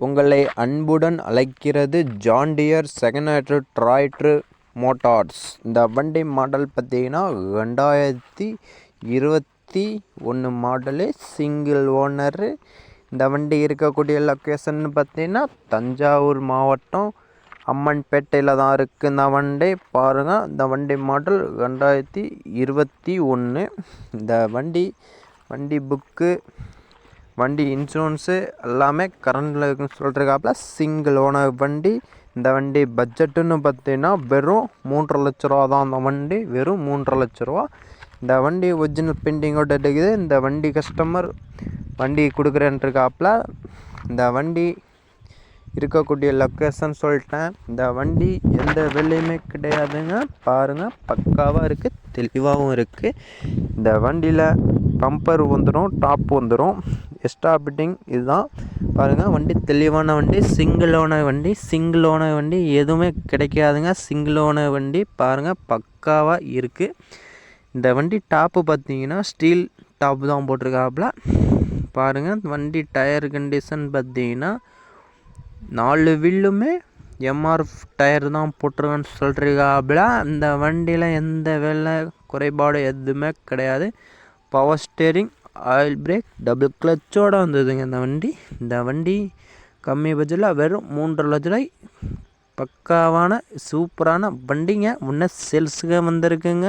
உங்களை அன்புடன் அழைக்கிறது John Deere second hand motors இந்த வண்டி மாடல் பார்த்தீங்கன்னா ரெண்டாயிரத்தி இருபத்தி ஒன்று மாடலு சிங்கிள் ஓனரு இந்த வண்டி இருக்கக்கூடிய லொக்கேஷன் பார்த்தீங்கன்னா தஞ்சாவூர் மாவட்டம் அம்மன்பேட்டையில் தான் இருக்குது இந்த வண்டி. பாருங்கள் இந்த வண்டி மாடல் ரெண்டாயிரத்தி இருபத்தி ஒன்று இந்த வண்டி வண்டி புக்கு வண்டி இன்சூரன்ஸு எல்லாமே கரண்டில் இருக்குன்னு சொல்லிருக்காப்புல சிங்கிள் ஓனர் வண்டி. இந்த வண்டி பட்ஜெட்டுன்னு பார்த்தீங்கன்னா வெறும் மூன்றரை லட்ச ரூபா தான். அந்த வண்டி வெறும் மூன்றரை லட்ச ரூபா. இந்த வண்டி ஒரிஜினல் பெயிண்டிங்கோட இருக்குது இந்த வண்டி கஸ்டமர் வண்டி கொடுக்குறேன்ருக்காப்புல இந்த வண்டி இருக்கக்கூடிய லொக்கேஷன் சொல்லிட்டேன். இந்த வண்டி எந்த வெளியுமே கிடையாதுங்க. பாருங்கள் பக்காவாக இருக்குது தெளிவாகவும் இருக்குது இந்த வண்டியில் பம்பர் வந்துடும் டாப் வந்துடும் எக்ஸ்ட்ரா பிட்டிங் இதுதான். பாருங்கள் வண்டி தெளிவான வண்டி சிங்கிள் ஓனர் வண்டி சிங்கிள் ஓனர் வண்டி எதுவுமே கிடைக்காதுங்க. சிங்கிள் ஓனர் வண்டி பாருங்கள் பக்காவாக இருக்குது இந்த வண்டி டாப்பு பார்த்தீங்கன்னா ஸ்டீல் டாப்பு தான் போட்டிருக்காப்புல. பாருங்கள் வண்டி டயர் கண்டிஷன் பார்த்தீங்கன்னா நாலு வில்லுமே எம்ஆர்எஃப் டயர் தான் போட்டிருக்கேன்னு சொல்கிறீங்காப்புல இந்த வண்டியில் எந்த வேலை குறைபாடு எதுவுமே கிடையாது. Power steering oil brake double கிளச்சோடு வந்ததுங்க இந்த வண்டி. இந்த வண்டி கம்மி பட்ஜெட்டில் வெறும் மூன்றரை லட்ச ரூபாய். பக்காவான சூப்பரான வண்டிங்க. முன்ன சேல்ஸுக்கு வந்திருக்குங்க.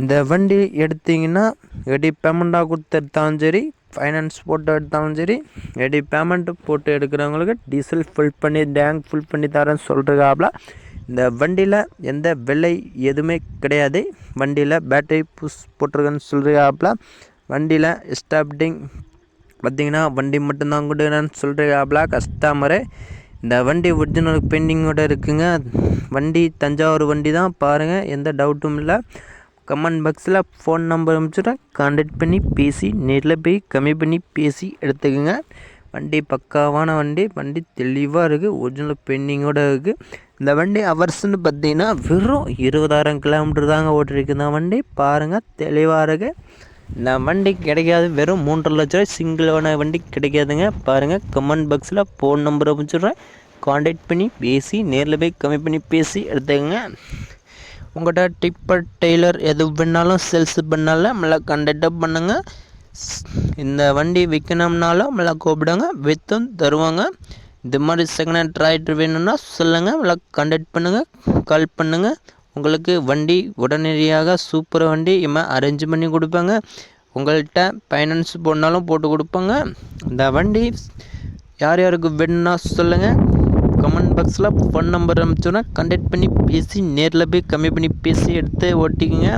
இந்த வண்டி எடுத்திங்கன்னா ரெடி பேமெண்ட்டாக கொடுத்து எடுத்தாலும் சரி ஃபைனான்ஸ் போட்டு எடுத்தாலும் சரி ரெடி பேமெண்ட் போட்டு எடுக்கிறவங்களுக்கு டீசல் ஃபில் பண்ணி டேங்க் ஃபில் பண்ணி தரேன்னு சொல்கிறாப்புல இந்த வண்டியில் எந்த விலை எதுவுமே கிடையாது. வண்டியில் பேட்டரி புஷ் போட்டிருக்கேன்னு சொல்கிறாப்புல வண்டியில் ஸ்டாப்டிங் பார்த்தீங்கன்னா வண்டி மட்டும்தான் கொடுக்குறேன்னு சொல்கிறாப்புல கஸ்டமரு இந்த வண்டி ஒரிஜினல் பெயிண்டிங்கோடு இருக்குங்க. வண்டி தஞ்சாவூர் வண்டி தான் பாருங்கள் எந்த டவுட்டும் இல்லை. கமெண்ட் பாக்ஸில் ஃபோன் நம்பர் அனுப்பிச்சுட்றேன் கான்டாக்ட் பண்ணி பேசி நேரில் போய் கம்மி பண்ணி பேசி எடுத்துக்கோங்க. வண்டி பக்காவான வண்டி வண்டி தெளிவாக இருக்குது ஒரிஜினல் பெயிண்டிங்கோடு இருக்குது இந்த வண்டி அவர்ஸ்னு பார்த்தீங்கன்னா வெறும் இருபதாயிரம் கிலோமீட்டர் தாங்க ஓட்டிருக்கு இந்த வண்டி. பாருங்கள் தெளிவாக இருக்குது இந்த வண்டி கிடைக்காது வெறும் மூன்றரை லட்ச ரூபாய் சிங்கிளான வண்டி கிடைக்காதுங்க. பாருங்கள் கமெண்ட் பாக்ஸில் ஃபோன் நம்பர் அனுப்பிச்சுட்றேன் காண்டாக்ட் பண்ணி பேசி நேரில் போய் கம்மி பண்ணி பேசி எடுத்துக்கோங்க. உங்கள்கிட்ட டிப்பர் டெய்லர் எது பண்ணாலும் சேல்ஸ் பண்ணாலும் நல்லா கண்டக்டாக பண்ணுங்கள் இந்த வண்டி விற்கணும்னாலும் நல்லா கூப்பிடுங்க விற்றும் தருவாங்க. இது மாதிரி செகண்ட் ஹேண்ட் டிராக்டர் வேணும்னா சொல்லுங்கள் நல்லா கான்டாக்ட் பண்ணுங்கள் கால் பண்ணுங்கள் உங்களுக்கு வண்டி உடனடியாக சூப்பர் வண்டி இம்மா அரேஞ்ச் பண்ணி கொடுப்பாங்க. உங்கள்கிட்ட ஃபைனான்ஸ் போடனாலும் போட்டு கொடுப்பாங்க. இந்த வண்டி யார் யாருக்கு வேணும்னா சொல்லுங்கள் கமெண்ட் பாக்ஸில் ஃபோன் நம்பர் அனுப்பிச்சோன்னா கண்டக்ட் பண்ணி பேசி நேரில் போய் கம்மி பண்ணி பேசி எடுத்து ஓட்டிக்குங்க.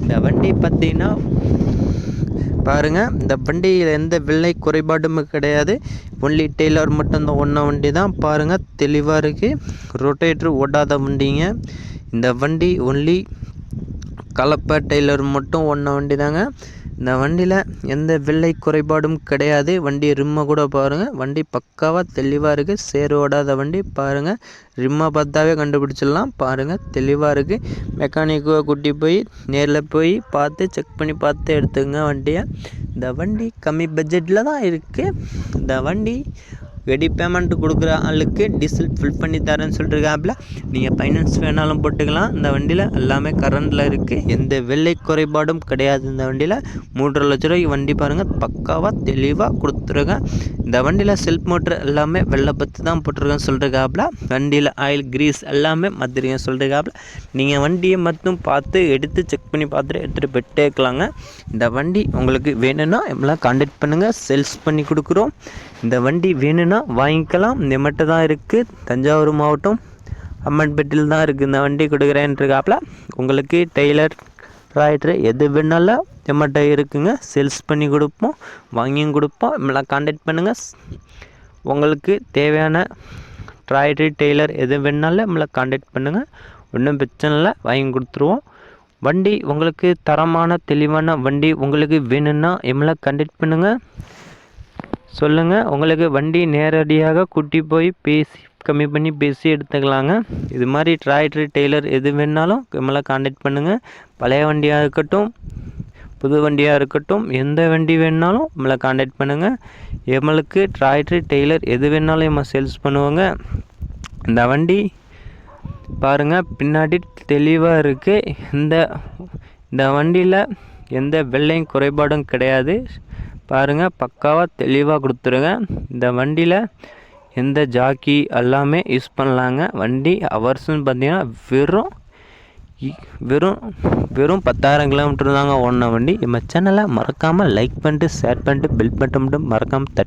இந்த வண்டி பார்த்தீங்கன்னா பாருங்கள் இந்த வண்டியில் எந்த விலை குறைபாடும் கிடையாது. ஒன்லி டெய்லர் மட்டும்தான் ஒன்றை ஒன்றா வண்டி தான் பாருங்கள் தெளிவாக இருக்குது ரொட்டேட்ரு ஓடாத வண்டிங்க. இந்த வண்டி ஒன்லி கலப்பை டெய்லர் மட்டும் ஒன்றா வண்டி தாங்க இந்த வண்டியில் எந்த விலை குறைபாடும் கிடையாது. வண்டி ரிம்மை கூட பாருங்கள் வண்டி பக்காவாக தெளிவாக இருக்குது சேர் ஓடாத வண்டி பாருங்கள் ரிம்மை பார்த்தாவே கண்டுபிடிச்சிடலாம். பாருங்கள் தெளிவாக இருக்குது மெக்கானிக்கை கூட்டி போய் நேரில் போய் பார்த்து செக் பண்ணி பார்த்து எடுத்துங்க வண்டியை. இந்த வண்டி கம்மி பட்ஜெட்டில் தான் இருக்குது இந்த வண்டி ரெடி பேமெண்ட் கொடுக்குற ஆளுக்கு டீசல் ஃபில் பண்ணி தரேன்னு சொல்லிருக்காப்புல. நீங்கள் ஃபைனான்ஸ் வேணாலும் போட்டுக்கலாம். இந்த வண்டியில் எல்லாமே கரண்டில் இருக்குது எந்த வெள்ளை குறைபாடும் கிடையாது இந்த வண்டியில். மூன்றரை லட்ச ரூபாய்க்கு வண்டி பாருங்கள் பக்காவாக தெளிவாக கொடுத்துருக்கேன் இந்த வண்டியில் செல்ஃப் மோட்ரு எல்லாமே வெள்ளை பத்து தான் போட்டிருக்கேன்னு சொல்லிருக்காப்புல வண்டியில் ஆயில் கிரீஸ் எல்லாமே மாற்றிருக்கேன் சொல்லிருக்காப்புல நீங்கள் வண்டியை மட்டும் பார்த்து எடுத்து செக் பண்ணி பார்த்துட்டு எடுத்துகிட்டு போயிட்டே இருக்கலாங்க. இந்த வண்டி உங்களுக்கு வேணும்னா எல்லாம் கான்டாக்ட் பண்ணுங்கள் சேல்ஸ் பண்ணி கொடுக்குறோம். இந்த வண்டி வேணும்னா வாங்கிக்கலாம். இந்த மட்டும் தான் இருக்குது தஞ்சாவூர் மாவட்டம் அம்மன்பேட்டில் தான் இருக்குது இந்த வண்டி கொடுக்குறேன்ருக்காப்புல உங்களுக்கு டெய்லர் ராய்ட்ரு எது வேணாலும் நம்மகிட்ட இருக்குங்க. சேல்ஸ் பண்ணி கொடுப்போம். வாங்கியும் கொடுப்போம். நம்மளாம் காண்டாக்ட் பண்ணுங்கள் உங்களுக்கு தேவையான ட்ராய்ட்ரி டெய்லர் எது வேணாலும் நம்மளை காண்டாக்ட் பண்ணுங்கள் ஒன்றும் பிரச்சனை இல்லை. வாங்கி கொடுத்துருவோம். வண்டி உங்களுக்கு தரமான தெளிவான வண்டி உங்களுக்கு வேணும்னா எம்மளை கண்டக்ட் பண்ணுங்கள் சொல்லுங்கள் உங்களுக்கு வண்டி நேரடியாக கூட்டி போய் பேசி கம்மி பண்ணி பேசி எடுத்துக்கலாங்க. இது மாதிரி டிராக்டர் டெய்லர் எது வேணாலும் நம்மளை காண்டாக்ட் பண்ணுங்கள் பழைய வண்டியாக இருக்கட்டும் புது வண்டியாக இருக்கட்டும் எந்த வண்டி வேணுனாலும் நம்மளை காண்டாக்ட் பண்ணுங்கள் எம்மளுக்கு டிராக்டர் டெய்லர் எது வேணாலும் நம்ம சேல்ஸ் பண்ணுவோங்க. இந்த வண்டி பாருங்கள் பின்னாடி தெளிவாக இருக்குது இந்த இந்த வண்டியில் எந்த வெள்ளையும் குறைபாடும் கிடையாது. பாருங்கள் பக்காவாக தெளிவாக கொடுத்துருங்க. இந்த வண்டியில் எந்த ஜாக்கி எல்லாமே யூஸ் பண்ணலாங்க. வண்டி ஹவர்ஸ்னு பார்த்தீங்கன்னா வெறும் இ- வெறும் வெறும் பத்தாயிரம் கிலோமீட்டர் தாங்க ஓடின வண்டி. நம்ம சேனலை மறக்காமல் லைக் பண்ணிட்டு ஷேர் பண்ணிட்டு பில் பண்ணிட்டு மட்டும் மறக்காமல் தட்